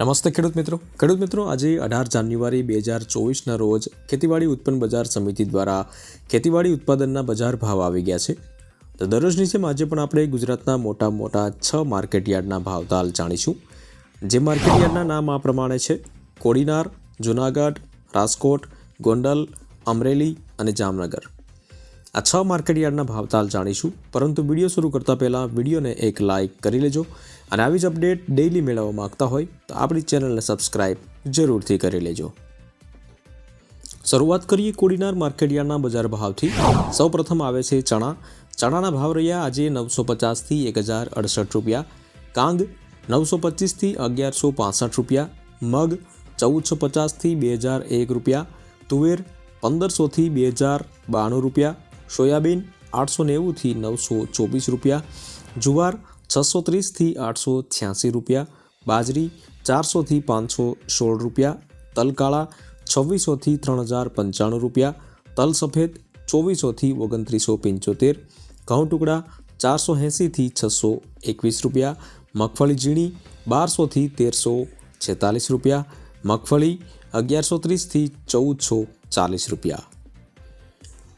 નમસ્તે ખેડૂત મિત્રો. ખેડૂત મિત્રો, આજે અઢાર જાન્યુઆરી બે હજાર ચોવીસના રોજ ખેતીવાડી ઉત્પન્ન બજાર સમિતિ દ્વારા ખેતીવાડી ઉત્પાદનના બજાર ભાવ આવી ગયા છે. તો દરરોજની જેમ આજે પણ આપણે ગુજરાતના મોટા મોટા છ માર્કેટયાર્ડના ભાવતાલ જાણીશું. જે માર્કેટયાર્ડના નામ આ પ્રમાણે છે. કોડીનાર, જુનાગઢ, રાજકોટ, ગોંડલ, અમરેલી અને જામનગર. આ છ માર્કેટયાર્ડના ભાવતાલ જાણીશું. પરંતુ વીડિયો શરૂ કરતાં પહેલાં વિડીયોને એક લાઇક કરી લેજો. અને આવી જ અપડેટ ડેઇલી મેળવવા માગતા હોય તો આપણી ચેનલને સબસ્ક્રાઇબ જરૂરથી કરી લેજો. શરૂઆત કરીએ કોડીનાર માર્કેટયાર્ડના બજાર ભાવથી. સૌપ્રથમ આવે છે ચણા. ચણાના ભાવ રહ્યા આજે નવસો પચાસથી એક હજાર અડસઠ રૂપિયા. કાંગ નવસો પચીસથી અગિયારસો પાસઠ રૂપિયા. મગ ચૌદસો પચાસથી બે હજાર એક રૂપિયા. તુવેર પંદરસોથી બે હજાર બાણું રૂપિયા. સોયાબીન આઠસો નેવુંથી નવસો ચોવીસ રૂપિયા. જુવાર છસો ત્રીસથી આઠસો છ્યાસી રૂપિયા, બાજરી ચારસોથી પાંચસો સોળ રૂપિયા, તલકાળા છવ્વીસોથી ત્રણ હજાર પંચાણું રૂપિયા તલ સફેદ ચોવીસોથી ઓગણત્રીસો પંચોતેર ઘઉં ટુકડા ચારસો એંસીથી છસો એકવીસ રૂપિયા, મગફળી ઝીણી બારસોથી તેરસો છેતાલીસ રૂપિયા, મગફળી અગિયારસો ત્રીસથી ચૌદસો ચાલીસ રૂપિયા.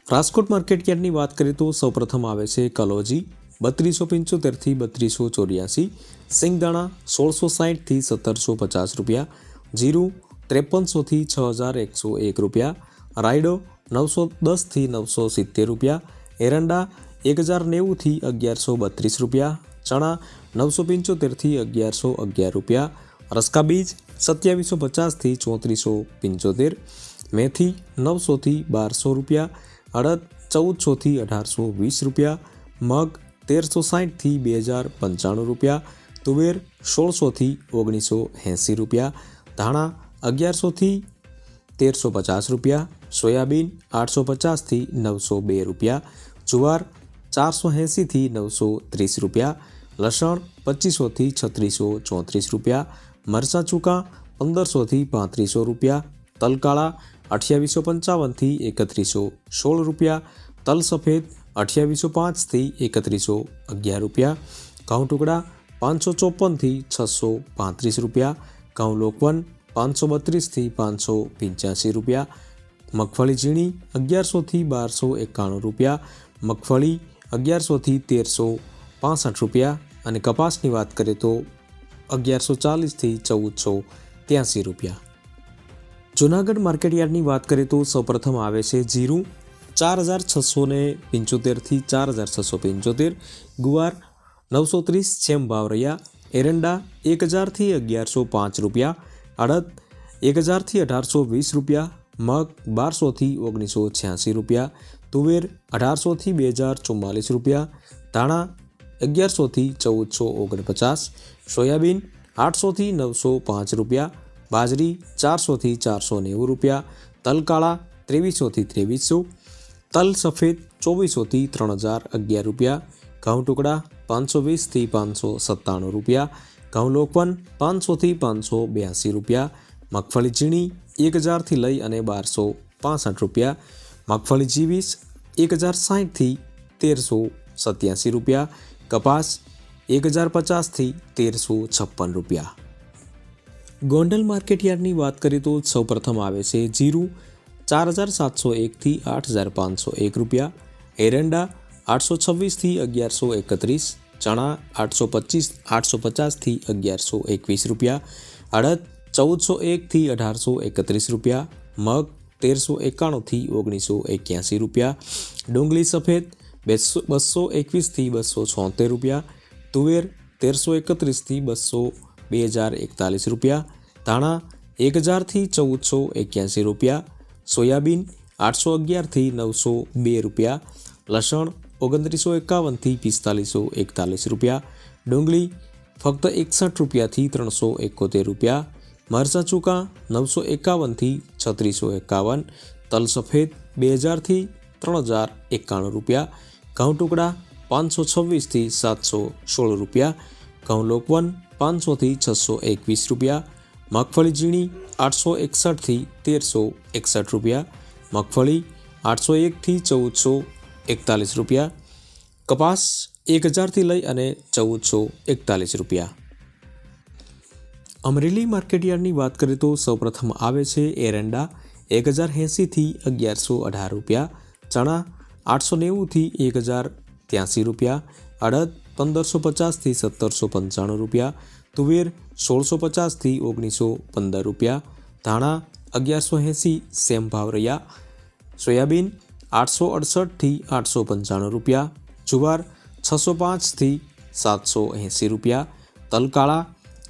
રાજકોટ માર્કેટયાર્ડની વાત કરીએ તો સૌપ્રથમ આવે છે કલોજી. બત્રીસો પંચોતેરથી બત્રીસો ચોર્યાસી સિંગદાણા સોળસો સાહીઠથી સત્તરસો પચાસ રૂપિયા જીરું ત્રેપનસોથી છ હજાર એકસો એક રૂપિયા રાયડો નવસો દસથી નવસો સિત્તેર રૂપિયા એરંડા એક હજાર નેવુંથી અગિયારસો બત્રીસ રૂપિયા ચણા નવસો પંચોતેરથી અગિયારસો અગિયાર રૂપિયા રસકા બીજ સત્યાવીસો પચાસથી ચોત્રીસો પંચોતેર મેથી નવસોથી બારસો રૂપિયા અડદ ચૌદસોથી અઢારસો વીસ રૂપિયા મગ તેરસો સાહીઠથી બે હજાર પંચાણું રૂપિયા, તુવેર સોળસોથી ઓગણીસો એંસી રૂપિયા, ધાણા અગિયારસોથી તેરસો પચાસ રૂપિયા, સોયાબીન આઠસો પચાસથી નવસો બે રૂપિયા, જુવાર ચારસો એંસીથી નવસો ત્રીસ રૂપિયા, લસણ પચીસોથી છત્રીસો ચોત્રીસ રૂપિયા, મરચાં ચૂકા પંદરસોથી પાંત્રીસો રૂપિયા, તલકાળા અઠ્યાવીસો પંચાવનથી એકત્રીસો સોળ રૂપિયા, તલ સફેદ અઠ્યાવીસો પાંચથી એકત્રીસો અગિયાર રૂપિયા. ઘઉં ટુકડા પાંચસો ચોપનથી છસો પાંત્રીસ રૂપિયા. ઘઉં લોકવન પાંચસો બત્રીસથી પાંચસો પંચ્યાસી રૂપિયા. મગફળી ઝીણી અગિયારસોથી બારસો એકાણું રૂપિયા. મગફળી અગિયારસોથી તેરસો પાસઠ રૂપિયા. અને કપાસની વાત કરીએ તો અગિયારસો ચાલીસથી ચૌદસો ત્યાંસી રૂપિયા. જુનાગઢ માર્કેટયાર્ડની વાત કરીએ તો સૌપ્રથમ આવે છે જીરું. ચાર હજાર છસો ને પંચોતેરથી ચાર હજાર છસો પંચોતેર. ગુવાર નવસો ત્રીસ, છેમ ભાવ રહ્યા એરંડા એક હજારથી અગિયારસો પાંચ રૂપિયા. અડદ એક હજારથી અઢારસો વીસ રૂપિયા. મગ બારસોથી ઓગણીસો છ્યાસી રૂપિયા. તુવેર અઢારસોથી બે હજાર ચુમ્માલીસ રૂપિયા. ધાણા અગિયારસોથી ચૌદસો ઓગણપચાસ. સોયાબીન આઠસોથી નવસો પાંચ રૂપિયા. બાજરી ચારસોથી ચારસો નેવું રૂપિયા. તલકાળા ત્રેવીસોથી ત્રેવીસો. તલ સફેદ ચોવીસોથી ત્રણ હજાર અગિયાર રૂપિયા, ઘઉં ટુકડા પાંચસો વીસથી પાંચસો સત્તાણું રૂપિયા, ઘઉં લોકવન પાંચસોથી પાંચસો બ્યાસી રૂપિયા, મગફળી ઝીણી એક હજારથી લઈ અને બારસો પાસઠ રૂપિયા, મગફળી જીવીસ એક હજાર સાહીઠથી તેરસો સત્યાસી રૂપિયા, કપાસ એક હજાર પચાસથી તેરસો છપ્પન રૂપિયા. ગોંડલ માર્કેટયાર્ડની વાત કરીએ તો સૌપ્રથમ આવે છે જીરું. ચાર હજાર સાતસો એકથી આઠ હજાર પાંચસો એક રૂપિયા એરંડા આઠસો છવ્વીસથી અગિયારસો એકત્રીસ ચણા આઠસો પચીસ આઠસો પચાસથી અગિયારસો એકવીસ રૂપિયા અડદ ચૌદસો એકથી અઢારસો એકત્રીસ રૂપિયા મગ તેરસો એકાણુંથી ઓગણીસો એક્યાસી રૂપિયા ડુંગળી સફેદ બેસો બસો એકવીસથી બસો છોતેર રૂપિયા તુવેર તેરસો એકત્રીસથી બસો બે હજાર એકતાલીસ રૂપિયા ધાણા એક હજારથી ચૌદસો એક્યાસી રૂપિયા સોયાબીન આઠસો અગિયારથી નવસો બે રૂપિયા, લસણ ઓગણત્રીસો એકાવનથી પિસ્તાલીસો એકતાલીસ રૂપિયા, ડુંગળી ફક્ત એકસઠ રૂપિયાથી ત્રણસો એકોતેર રૂપિયા, મરચાં ચૂકા નવસો એકાવનથી છત્રીસો એકાવન, તલ સફેદ બે હજારથી ત્રણ હજાર એકાણું રૂપિયા, ઘઉં ટુકડા પાંચસો છવ્વીસથી સાતસો સોળ રૂપિયા, ઘઉં લોકવન પાંચસોથી છસો એકવીસ રૂપિયા, મગફળી ઝીણી આઠસો એકસઠથી તેરસો એકસઠ રૂપિયા, મગફળી આઠસો એકથી ચૌદસો એકતાલીસ રૂપિયા, કપાસ એક હજારથી લઈ અને ચૌદસો એકતાલીસ રૂપિયા. અમરેલી માર્કેટયાર્ડની વાત કરીએ તો સૌપ્રથમ આવે છે એરંડા, એક હજાર એંસીથી અગિયારસો અઢાર રૂપિયા, ચણા આઠસો નેવુંથી એક હજાર ત્યાંસી રૂપિયા, અડદ પંદરસો પચાસથી સત્તરસો પંચાણું રૂપિયા તુવેર સોળસો પચાસથી ઓગણીસો પંદર રૂપિયા, ધાણા અગિયારસો એંસી, સેમ ભાવ રહ્યા. સોયાબીન આઠસો અડસઠથી આઠસો પંચાણું રૂપિયા, જુવાર છસો પાંચથી સાતસો એંસી રૂપિયા તલ કાળા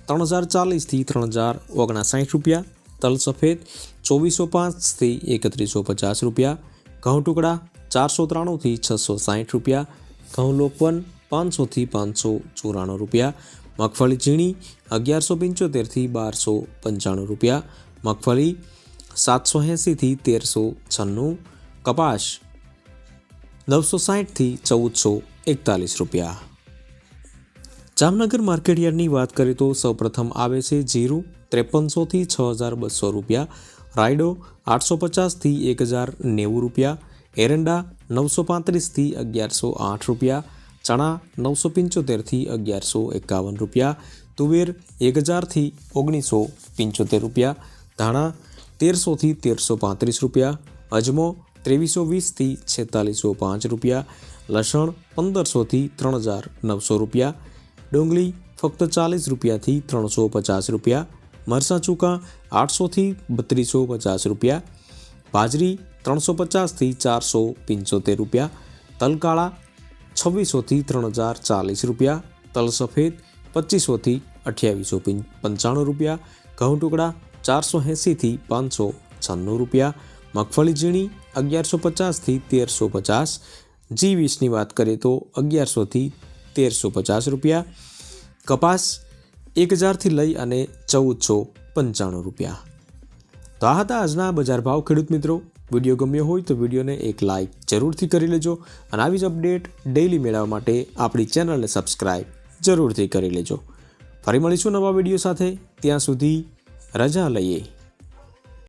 ત્રણ હજાર ચાલીસથી ત્રણ હજાર ઓગણસાઠ રૂપિયા, તલ સફેદ ચોવીસો પાંચથી એકત્રીસો પચાસ રૂપિયા, ઘઉં ટુકડા ચારસો ત્રાણુંથી છસો સાઠ રૂપિયા, ઘઉં લોકવન પાંચસોથી પાંચસો ચોરાણું રૂપિયા મગફળી ઝીણી અગિયારસો પંચોતેરથી બારસો પંચાણું રૂપિયા. મગફળી સાતસો એંસીથી તેરસો છન્નું. કપાસ નવસો સાઠથી ચૌદસો એકતાલીસ રૂપિયા. જામનગર માર્કેટયાર્ડની વાત કરીએ તો સૌપ્રથમ આવે છે જીરું ત્રેપનસોથી છ હજાર બસો રૂપિયા. રાયડો આઠસો પચાસથી એક હજાર નેવું રૂપિયા. એરંડા નવસો પાંત્રીસથી અગિયારસો આઠ રૂપિયા. ચણા નવસો પંચોતેરથી અગિયારસો એકાવન રૂપિયા, તુવેર એક હજારથી ઓગણીસો પંચોતેર રૂપિયા, ધાણા તેરસોથી તેરસો પાંત્રીસ રૂપિયા, અજમો ત્રેવીસો વીસથી છેતાલીસો પાંચ રૂપિયા, લસણ પંદરસોથી ત્રણ હજાર નવસો રૂપિયા, ડુંગળી ફક્ત ચાલીસ રૂપિયાથી ત્રણસો પચાસ રૂપિયા મરસા ચૂકા આઠસોથી બત્રીસો પચાસ રૂપિયા, બાજરી ત્રણસો પચાસથી ચારસો પંચોતેર રૂપિયા, તલકાળા છવ્વીસોથી ત્રણ હજાર ચાલીસ રૂપિયા, તલ સફેદ પચીસોથી અઠ્યાવીસો પંચાણું રૂપિયા, ઘઉં ટુકડા ચારસો એંસીથી પાંચસો છન્નું રૂપિયા, મગફળી ઝીણી અગિયારસો પચાસથી તેરસો પચાસ જી વીસની વાત કરીએ તો અગિયારસોથી તેરસો પચાસ રૂપિયા, કપાસ એક હજારથી લઈ અને ચૌદસો પંચાણું રૂપિયા. તો આ હતા આજના બજાર ભાવ ખેડૂત મિત્રો. વીડિયો ગમ્યો હોય તો વિડીયોને એક લાઇક જરૂરથી કરી લેજો અને આવી જ અપડેટ ડેઇલી મેળવવા માટે આપણી ચેનલને સબસ્ક્રાઇબ જરૂરથી કરી લેજો. ફરી મળીશું નવા વીડિયો સાથે. ત્યાં સુધી રજા લઈએ.